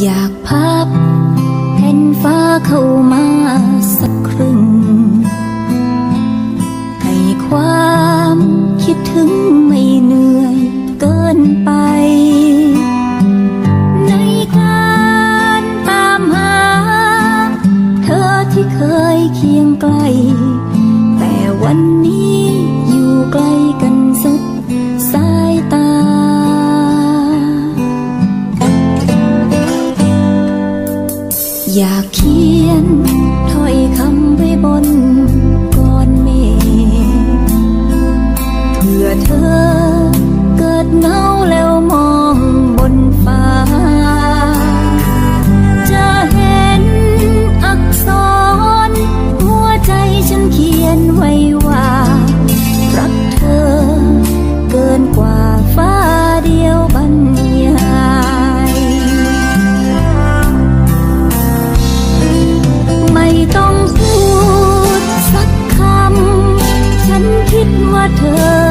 อยากพับแผ่นฟ้าเข้ามาสักครึ่ง ให้ความคิดถึงไม่เหนื่อยเกินไปในการตามหาเธอที่เคยเคียงไกล อยากเขียน เธอ